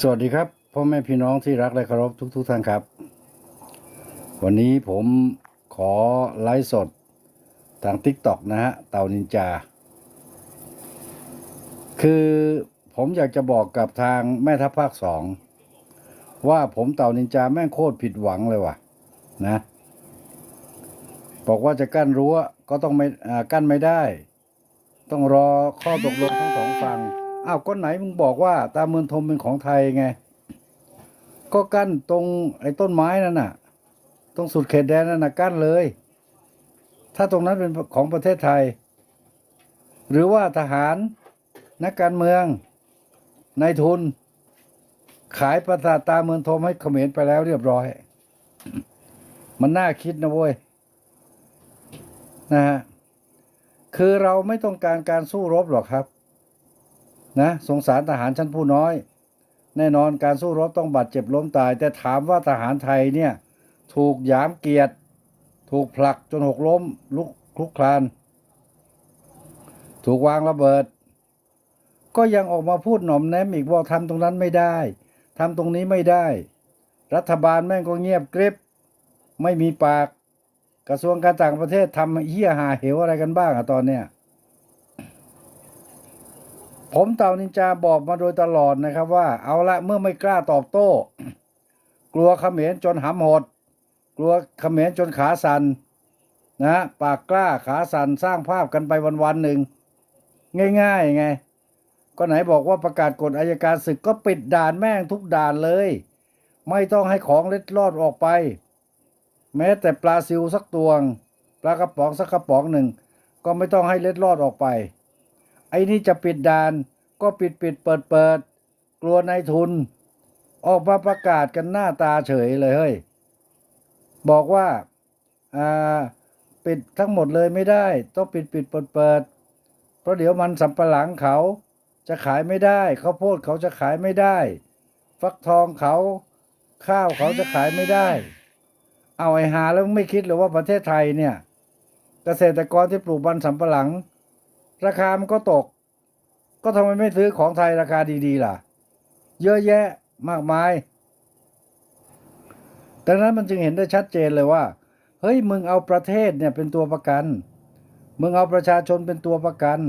สวัสดีครับพ่อแม่พี่น้องที่รักและเคารพทุกทุกๆท่านครับ วันนี้ผมขอไลฟ์สดทาง t ิ k t o k นะฮะเต่านินจา คือผมอยากจะบอกกับทางแม่ทัพภาคสองว่าผมเต่านินจาแม่งโคตรผิดหวังเลยว่ะนะบอกว่าจะกั้นรั้วก็ต้องไม่กั้นไม่ได้ ต้องรอข้อตกลงทั้งสองฝั่ง อ้าวก็ไหนมึงบอกว่าตาเมืองทมเป็นของไทยไง ก็กั้นตรงไอ้ต้นไม้นั่นน่ะ ตรงสุดเขตแดนนั่นน่ะกั้นเลย ถ้าตรงนั้นเป็นของประเทศไทย หรือว่าทหารนักการเมืองนายทุน ขายประสาทตาเมืองทมให้เขมรไปแล้วเรียบร้อย มันน่าคิดนะเว้ยนะฮะคือเราไม่ต้องการการสู้รบหรอกครับ นะสงสารทหารชั้นผู้น้อย แน่นอนการสู้รบต้องบาดเจ็บล้มตาย แต่ถามว่าทหารไทยเนี่ยถูกหยามเกียรติถูกผลักจนหกล้มลุกคลุกคลาน ถูกวางระเบิด ก็ยังออกมาพูดหน่อมแนมอีกว่าทำตรงนั้นไม่ได้ทำตรงนี้ไม่ได้ รัฐบาลแม่งก็เงียบกริบ ไม่มีปาก กระทรวงการต่างประเทศทำเหี้ยหาเหวอะไรกันบ้างอะตอนเนี้ย ผมเต่านินจาบอกมาโดยตลอดนะครับว่าเอาละเมื่อไม่กล้าตอบโต้ กลัวเขมรจนหำหด กลัวเขมรจนขาสันนะปากกล้าขาสันสร้างภาพกันไปวันๆหนึ่งง่ายๆไง ก็ไหนบอกว่าประกาศกฎอายการศึกก็ปิดด่านแม่งทุกด่านเลย ไม่ต้องให้ของเล็ดลอดออกไป แม้แต่ปลาซิวสักตวงปลากระป๋องสักกระป๋องหนึ่งก็ไม่ต้องให้เล็ดลอดออกไป ไอ้นี่จะปิดด่าน ก็ปิดปิดเปิดเปิด กลัวนายทุน ออกมาประกาศกันหน้าตาเฉยเลยเฮ้ย บอกว่าอ่าปิดทั้งหมดเลยไม่ได้ ต้องปิดปิดเปิดเปิดเพราะเดี๋ยวมันสำปะหลังเขาจะขายไม่ได้ข้าวโพดเขาจะขายไม่ได้ ฟักทองเขา ข้าวเขาจะขายไม่ได้ เอาไอ้หาแล้วไม่คิดเลยว่าประเทศไทยเนี่ย เกษตรกรที่ปลูกมันสำปะหลัง ราคามันก็ตก ก็ทำไมไม่ซื้อของไทยราคาดีๆล่ะ เยอะแยะมากมาย ดังนั้นมันจึงเห็นได้ชัดเจนเลยว่า เฮ้ยมึงเอาประเทศเนี่ยเป็นตัวประกัน มึงเอาประชาชนเป็นตัวประกัน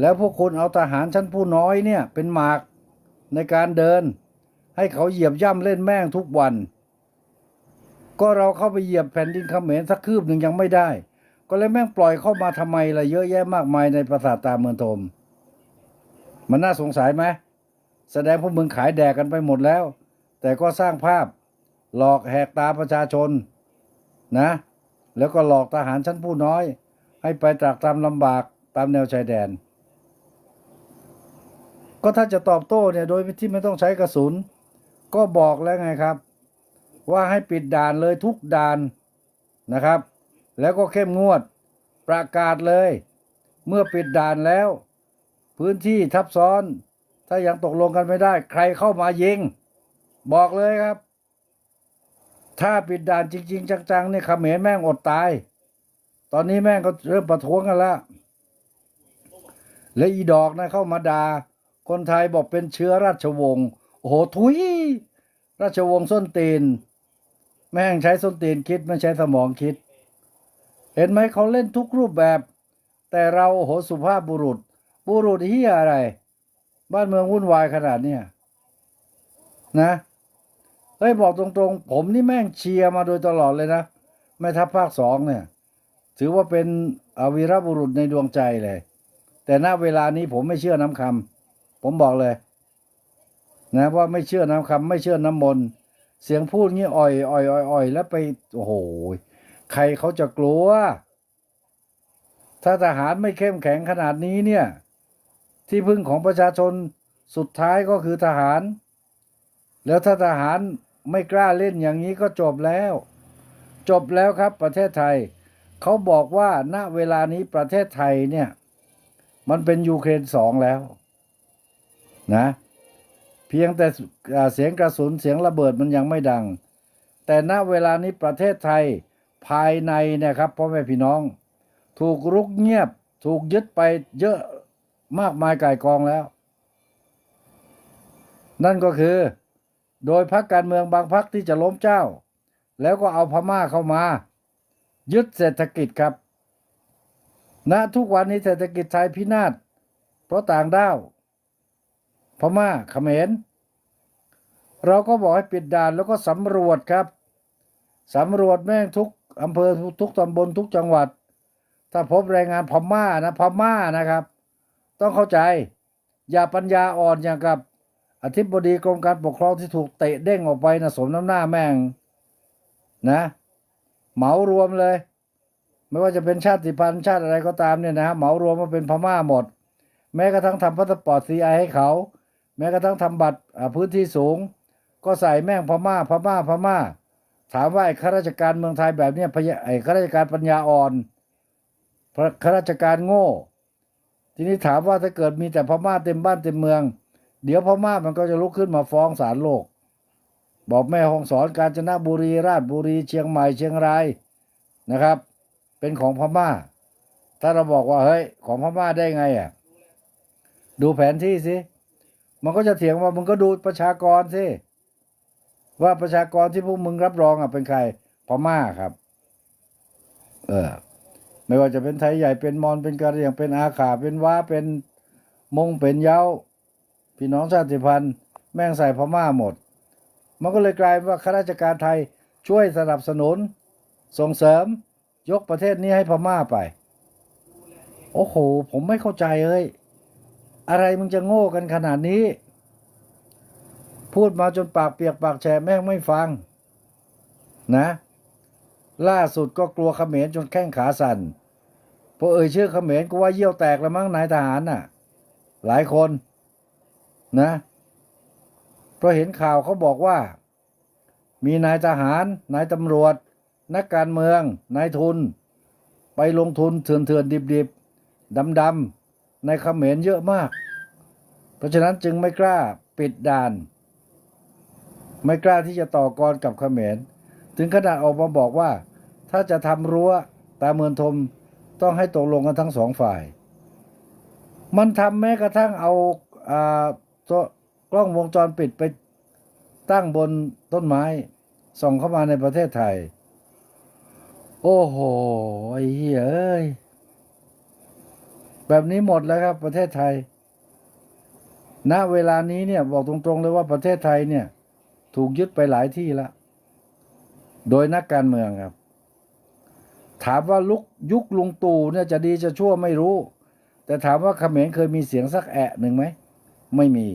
แล้วพวกคุณเอาทหารชั้นผู้น้อยเนี่ยเป็นหมากในการเดิน ให้เขาเหยียบย่ำเล่นแม่งทุกวัน ก็เราเข้าไปเหยียบแผ่นดินเขมรสักคืบหนึ่งยังไม่ได้ ก็เลยแม่งปล่อยเข้ามาทำไมล่ะเยอะแยะมากมายในปราสาทตาเมืองทมมันน่าสงสัยไหมแสดงพวกมึงขายแดกกันไปหมดแล้ว แต่ก็สร้างภาพ หลอกแหกตาประชาชนนะ แล้วก็หลอกทหารชั้นผู้น้อย ให้ไปตรากตรำลำบากตามแนวชายแดน ก็ถ้าจะตอบโต้เนี่ยโดยที่ไม่ต้องใช้กระสุน ก็บอกแล้วไงครับ ว่าให้ปิดด่านเลยทุกด่านนะครับ แล้วก็เข้มงวด ประกาศเลย เมื่อปิดด่านแล้ว พื้นที่ทับซ้อน ถ้ายังตกลงกันไม่ได้ ใครเข้ามายิง บอกเลยครับ ถ้าปิดด่านจริง ๆ จังๆนี่ยเขมรแม่งอดตาย ตอนนี้แม่งก็เริ่มประท้วงกันแล้วและอีดอกนะเข้ามาดา่าคนไทยบอกเป็นเชื้อราชวงศ์โอ้โหทุย ราชวงศ์ส้นตีน แม่งใช้ส้นตีนคิดไม่ใช้สมองคิด เห็นไหมเขาเล่นทุกรูปแบบ แต่เราโหสุภาพบุรุษ บุรุษเฮียอะไร บ้านเมืองวุ่นวายขนาดเนี้ยนะเฮ้ยบอกตรงๆ ผมนี่แม่งเชียร์มาโดยตลอดเลยนะแม่ทัพภาคสองเนี่ย ถือว่าเป็นอวีรบุรุษในดวงใจเลย แต่ณเวลานี้ผมไม่เชื่อน้ำคำผมบอกเลย นะว่าไม่เชื่อน้ำคำไม่เชื่อน้ำมนต์เสียงพูดงี้อ่อยอ่อยอ่อยอ่อยแล้วไปโอ้โห ใครเขาจะกลัว ถ้าทหารไม่เข้มแข็งขนาดนี้เนี่ย ที่พึ่งของประชาชนสุดท้ายก็คือทหาร แล้วถ้าทหารไม่กล้าเล่นอย่างนี้ก็จบแล้ว จบแล้วครับประเทศไทย เขาบอกว่าณเวลานี้ประเทศไทยเนี่ย มันเป็นยูเครนสองแล้ว นะ เพียงแต่เสียงกระสุนเสียงระเบิดมันยังไม่ดัง แต่ณเวลานี้ประเทศไทย ภายในเนี่ยครับพ่อแม่พี่น้อง ถูกรุกเงียบ ถูกยึดไปเยอะมากมายก่ายกองแล้ว นั่นก็คือ โดยพรรคการเมืองบางพรรคที่จะล้มเจ้า แล้วก็เอาพม่าเข้ามา ยึดเศรษฐกิจครับณทุกวันนี้เศรษฐกิจไทยพินาศเพราะต่างด้าวพม่าเขมรเราก็บอกให้ปิดด่านแล้วก็สำรวจครับสำรวจแม่งทุก อำเภอทุกตำบลทุกจังหวัด ถ้าพบแรงงานพม่านะพม่านะครับ ต้องเข้าใจ อย่าปัญญาอ่อนอย่างกับ อธิบดีกรมการปกครองที่ถูกเตะเด้งออกไปนะสมน้ำหน้าแม่งนะ เหมารวมเลย ไม่ว่าจะเป็นชาติพันธุ์ชาติอะไรก็ตามเนี่ยนะเหมารวมมาเป็นพม่าหมด แม้กระทั่งทำพาสปอร์ตซีไอให้เขา แม้กระทั่งทำบัตรพื้นที่สูง ก็ใส่แม่งพม่าพม่าพม่า ถามว่าไอ้ข้าราชการเมืองไทยแบบเนี้ยพยาไอ้ข้าราชการปัญญาอ่อนข้าราชการโง่ ทีนี้ถามว่าถ้าเกิดมีแต่พม่าเต็มบ้านเต็มเมือง เดี๋ยวพม่ามันก็จะลุกขึ้นมาฟ้องศาลโลก บอกแม่ห้องสอนกาญจนบุรีราชบุรีเชียงใหม่เชียงรายนะครับ เป็นของพม่า ถ้าเราบอกว่าเฮ้ยของพม่าได้ไงอะดูแผนที่สิมันก็จะเถียงว่ามึงก็ดูประชากรสิ ว่าประชากรที่พวกมึงรับรองอะเป็นใครพม่าครับ เออ ไม่ว่าจะเป็นไทยใหญ่เป็นมอญเป็นกะเหรี่ยงเป็นอาขาเป็นว้าเป็นมงเป็นเย้าพี่น้องชาติพันธุ์ แม่งใส่พม่าหมด มันก็เลยกลายว่าข้าราชการไทยช่วยสนับสนุน ส่งเสริม ยกประเทศนี้ให้พม่าไป โอ้โห ผมไม่เข้าใจเอ้ยอะไรมึงจะโง่กันขนาดนี้ พูดมาจนปากเปียกปากแฉะแม่งไม่ฟัง นะ ล่าสุดก็กลัวเขมรจนแข้งขาสั่นพอเอ่ยชื่อเขมรก็ว่าเยี่ยวแตกแล้วมั้งนายทหารน่ะ หลายคน นะเพราะเห็นข่าวเขาบอกว่า มีนายทหาร นายตำรวจ นักการเมือง นายทุน ไปลงทุนเถื่อนเถื่อนดิบดิบดำดำๆในเขมรเยอะมาก เพราะฉะนั้นจึงไม่กล้าปิดด่าน ไม่กล้าที่จะต่อกรกับเขมร ถึงขนาดออกมาบอกว่า ถ้าจะทำรั้วตาเมือนทมต้องให้ตกลงกันทั้งสองฝ่าย มันทำแม้กระทั่งเอาอ่าตัวกล้องวงจรปิดไปตั้งบนต้นไม้ส่องเข้ามาในประเทศไทย โอ้โหไอ้เหี้ยเอ้ยแบบนี้หมดแล้วครับประเทศไทย ณ เวลานี้เนี่ยบอกตรงๆเลยว่าประเทศไทยเนี่ย ถูกยึดไปหลายที่แล้ว โดยนักการเมืองครับ ถามว่าลุกยุคลุงตู่เนี่ยจะดีจะชั่วไม่รู้ แต่ถามว่าเขมรเคยมีเสียงสักแอะหนึ่งไหม ไม่มี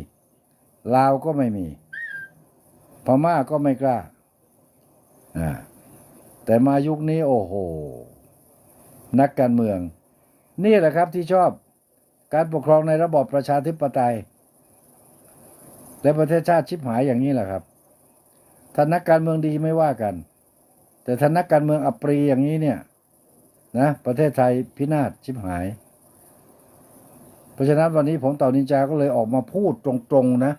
ลาวก็ไม่มี พม่าก็ไม่กล้าอ่าแต่มายุคนี้โอ้โห นักการเมือง นี่แหละครับที่ชอบการปกครองในระบอบประชาธิปไตยและประเทศชาติชิบหายอย่างนี้แหละครับ ถ้านักการเมืองดีไม่ว่ากัน แต่ถ้านักการเมืองอัปรีอย่างนี้เนี่ย นะ ประเทศไทยพินาศชิบหาย เพราะฉะนั้นวันนี้ผมเต่านินจาก็เลยออกมาพูดตรงๆนะ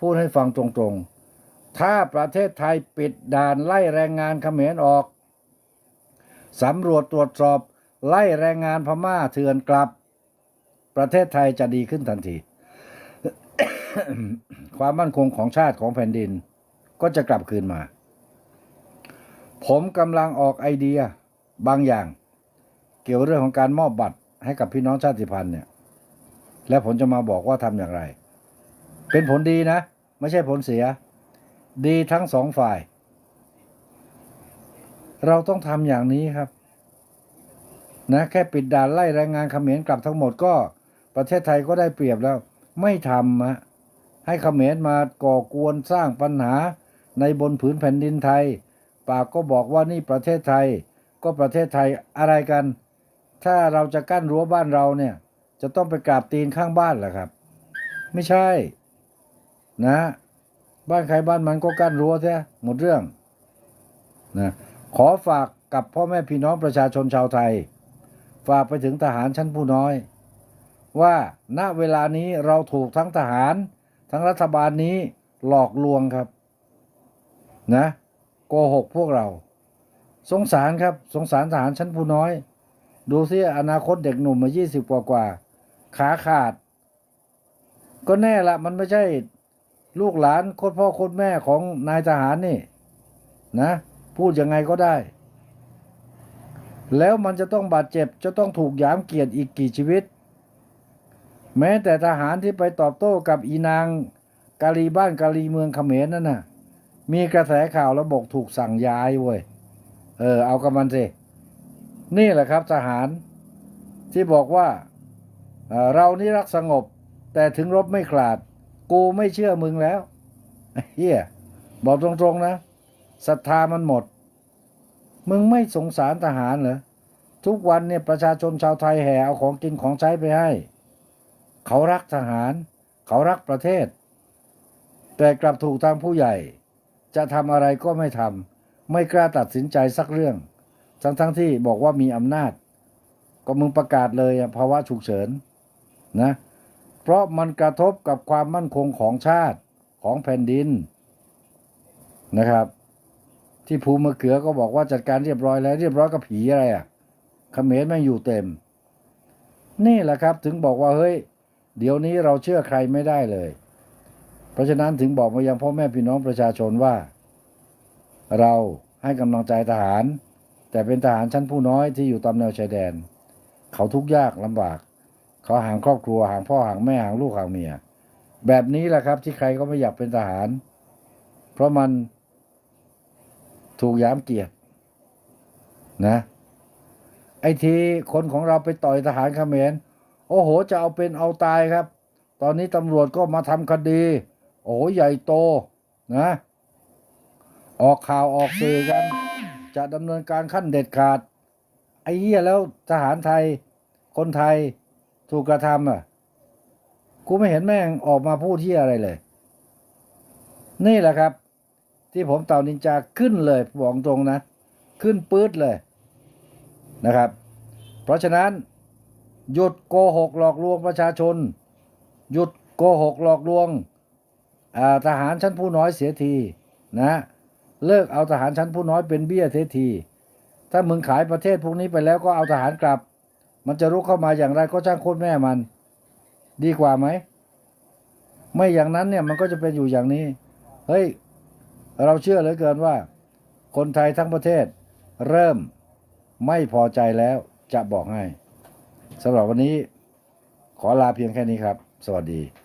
พูดให้ฟังตรงๆ ถ้าประเทศไทยปิดด่านไล่แรงงานเขมรออกสำรวจตรวจสอบไล่แรงงานพม่าเถื่อนกลับ ประเทศไทยจะดีขึ้นทันที ความมั่นคงของชาติของแผ่นดิน ก็จะกลับคืนมา ผมกำลังออกไอเดียบางอย่าง เกี่ยวเรื่องของการมอบบัตรให้กับพี่น้องชาติพันธุ์เนี่ย และผมจะมาบอกว่าทำอย่างไร เป็นผลดีนะ ไม่ใช่ผลเสีย ดีทั้งสองฝ่าย เราต้องทำอย่างนี้ครับ นะแค่ปิดด่านไล่แรงงานเขมรกลับทั้งหมดก็ประเทศไทยก็ได้เปรียบแล้ว ไม่ทำฮะให้เขมรมาก่อกวนสร้างปัญหา ในบนผืนแผ่นดินไทย ปากก็บอกว่านี่ประเทศไทย ก็ประเทศไทยอะไรกัน ถ้าเราจะกั้นรั้วบ้านเราเนี่ย จะต้องไปกราบตีนข้างบ้านเหรอครับ ไม่ใช่ นะ บ้านใครบ้านมันก็กั้นรั้วใช่หมดเรื่องนะขอฝากกับพ่อแม่พี่น้องประชาชนชาวไทย ฝากไปถึงทหารชั้นผู้น้อย ว่าณเวลานี้เราถูกทั้งทหาร ทั้งรัฐบาลนี้หลอกลวงครับ นะโกหกพวกเรา สงสารครับ สงสารทหารชั้นผู้น้อย ดูซิอนาคตเด็กหนุ่มมายี่สิบกว่ากว่า ขาขาด ก็แน่ละมันไม่ใช่ลูกหลานโคตรพ่อโคตรแม่ของนายทหารนี่ นะ พูดยังไงก็ได้ แล้วมันจะต้องบาดเจ็บจะต้องถูกยามเกียรติอีกกี่ชีวิต แม้แต่ทหารที่ไปตอบโต้กับอีนางกาลีบ้านกาลีเมืองเขมรนั่นน่ะ มีกระแสข่าวแล้วบกถูกสั่งย้ายเว้ย เออ เอากับมันสิ นี่แหละครับทหาร ที่บอกว่าเออเรานี่รักสงบ แต่ถึงรบไม่ขลาด กูไม่เชื่อมึงแล้วเฮียบอกตรงๆนะศรัทธามันหมด มึงไม่สงสารทหารเหรอ ทุกวันเนี่ยประชาชนชาวไทยแห่เอาของกินของใช้ไปให้ เขารักทหาร เขารักประเทศ แต่กลับถูกทางผู้ใหญ่ จะทำอะไรก็ไม่ทำไม่กล้าตัดสินใจสักเรื่อง ทั้งทั้งที่บอกว่ามีอำนาจ ก็มึงประกาศเลยภาวะฉุกเฉินนะเพราะมันกระทบกับความมั่นคงของชาติของแผ่นดินนะครับ ที่ภูมะเขือก็บอกว่าจัดการเรียบร้อยแล้ว เรียบร้อยกับผีอะไรอะเขมรแม่อยู่เต็ม นี่แหละครับถึงบอกว่าเฮ้ย เดี๋ยวนี้เราเชื่อใครไม่ได้เลย ราะฉะนั้นถึงบอกมายังพ่อแม่พี่น้องประชาชนว่า เราให้กำลังใจทหาร แต่เป็นทหารชั้นผู้น้อยที่อยู่ตามแนวชายแดน เขาทุกข์ยากลำบาก เขาห่างครอบครัวห่างพ่อห่างแม่ห่างลูกห่างเมีย แบบนี้แหละครับที่ใครก็ไม่อยากเป็นทหาร เพราะมันถูกยามเกียรตินะไอ้ทีคนของเราไปต่อยทหารเขมรโอ้โห จะเอาเป็นเอาตายครับ ตอนนี้ตำรวจก็มาทำคดี โอ้ใหญ่โตนะ ออกข่าวออกสื่อกัน จะดำเนินการขั้นเด็ดขาด ไอ้เหี้ยแล้วทหารไทย คนไทยถูกกระทำอะ กูไม่เห็นแม่งออกมาพูดที่อะไรเลย นี่แหละครับ ที่ผมเต่านินจาขึ้นเลยบอกตรงนะ ขึ้นปื๊ดเลยนะครับ เพราะฉะนั้นหยุดโกหกหลอกลวงประชาชน หยุดโกหกหลอกลวง ทหารชั้นผู้น้อยเสียทีนะเลิกเอาทหารชั้นผู้น้อยเป็นเบี้ยเสียที ถ้ามึงขายประเทศพวกนี้ไปแล้วก็เอาทหารกลับ มันจะรุกเข้ามาอย่างไรก็จ้างโคตรแม่มัน ดีกว่าไหม ไม่อย่างนั้นเนี่ยมันก็จะเป็นอยู่อย่างนี้ เฮ้ย เราเชื่อเหลือเกินว่า คนไทยทั้งประเทศ เริ่มไม่พอใจแล้วจะบอกให้สำหรับวันนี้ขอลาเพียงแค่นี้ครับ สวัสดี